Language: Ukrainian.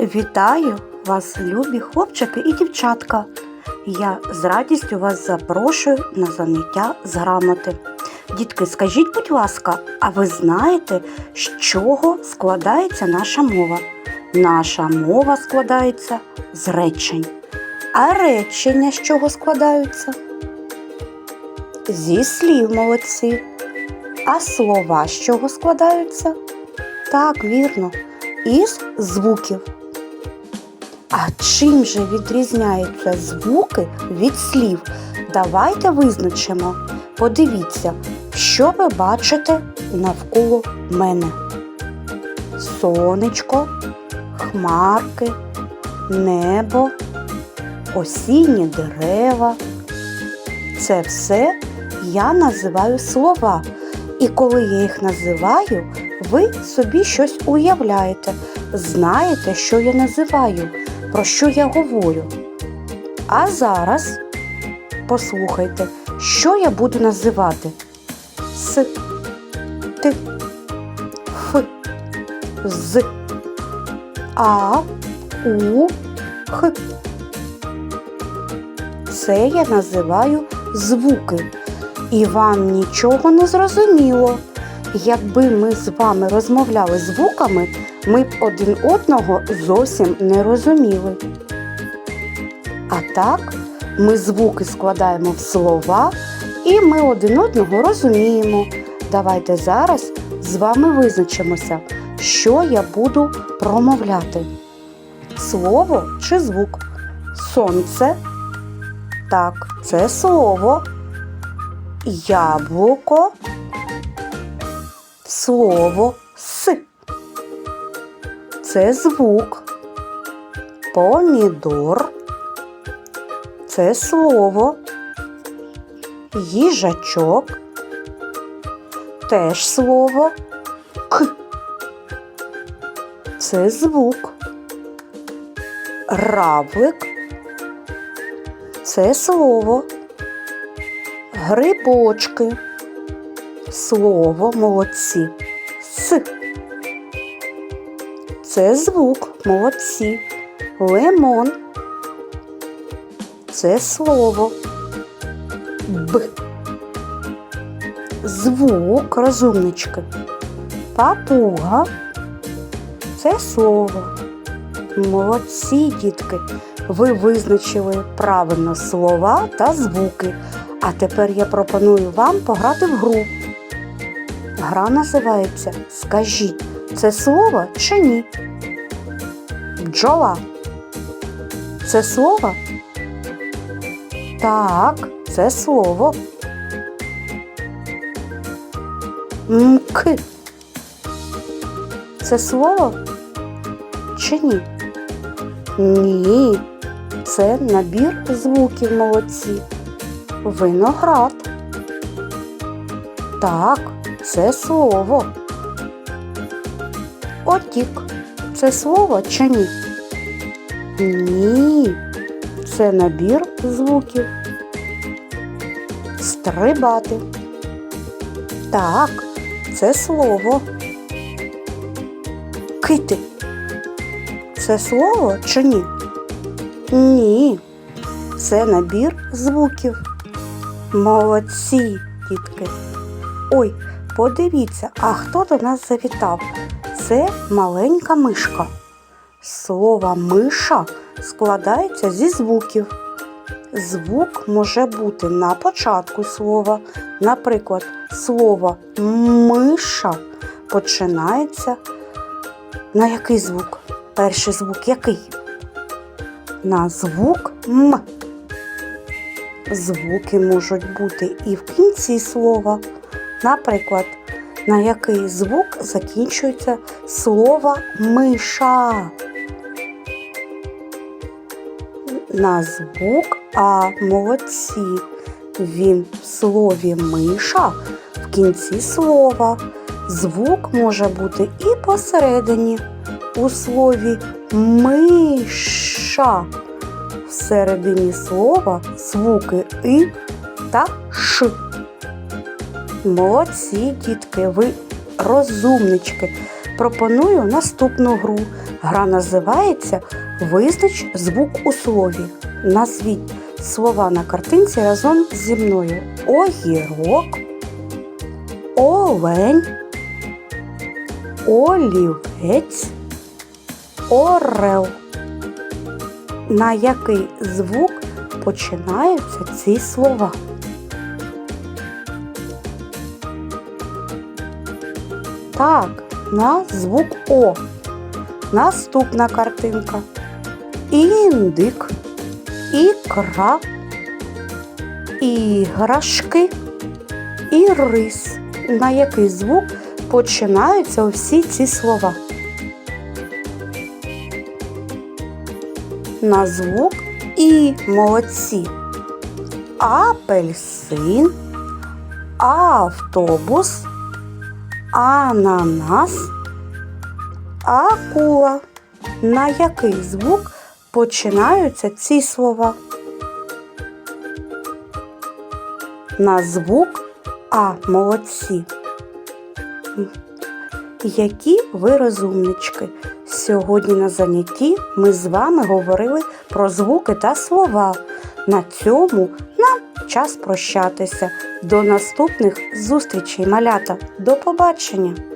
Вітаю вас, любі хлопчики і дівчатка. Я з радістю вас запрошую на заняття з грамоти. Дітки, скажіть, будь ласка, а ви знаєте, з чого складається наша мова? Наша мова складається з речень. А речення з чого складаються? Зі слів молодці. А слова з чого складаються? Так, вірно, із звуків. А чим же відрізняються звуки від слів? Давайте визначимо. Подивіться, що ви бачите навколо мене. Сонечко, хмарки, небо, осінні дерева. Це все я називаю слова. І коли я їх називаю, ви собі щось уявляєте, знаєте, що я називаю, про що я говорю. А зараз послухайте, що я буду називати С, Т, Ф, З, А, У, Х. Це я називаю звуки. І вам нічого не зрозуміло. Якби ми з вами розмовляли звуками, ми б один одного зовсім не розуміли. А так, ми звуки складаємо в слова і ми один одного розуміємо. Давайте зараз з вами визначимося, що я буду промовляти. Слово чи звук? Сонце. Так, це слово. Яблуко. Слово с. Це звук. Помідор. Це слово. Їжачок. Теж слово К. Це звук. Равлик. Це слово. Грибочки. Слово молодці. С. Це звук молодці. Лимон. Це слово. Б. Звук розумнички. Папуга. Це слово. Молодці, дітки. Ви визначили правильно слова та звуки. А тепер я пропоную вам пограти в гру. Гра називається Скажіть, це слово чи ні? Бджола. Це слово? Так, це слово. Мк. Це слово? Чи ні? Ні. Це набір звуків молодці. Виноград. Так, це слово. Отік. Це слово чи ні? Ні. Це набір звуків. Стрибати. Так, це слово. Кити. Це слово чи ні? Ні. Це набір звуків. Молодці, дітки. Ой, подивіться, а хто до нас завітав? Це маленька мишка. Слово миша складається зі звуків. Звук може бути на початку слова. Наприклад, слово миша починається на який звук? Перший звук який? На звук М. Звуки можуть бути і в кінці слова. Наприклад, на який звук закінчується слово миша. На звук А молодці. Він в слові миша в кінці слова. Звук може бути і посередині. У слові миша. Всередині слова звуки и та ш. Молодці, дітки, ви розумнички. Пропоную наступну гру. Гра називається Визнач звук у слові. Назвіть слова на картинці разом зі мною. Огірок, олень, олівець, орел. На який звук починаються ці слова? Так, на звук О. Наступна картинка. Індик, ікра, іграшки і рис. На який звук починаються всі ці слова? На звук І молодці. Апельсин, автобус, ананас, акула. На який звук починаються ці слова? На звук А молодці. Які ви розумнички. Сьогодні на занятті ми з вами говорили про звуки та слова. На цьому нам час прощатися. До наступних зустрічей, малята. До побачення!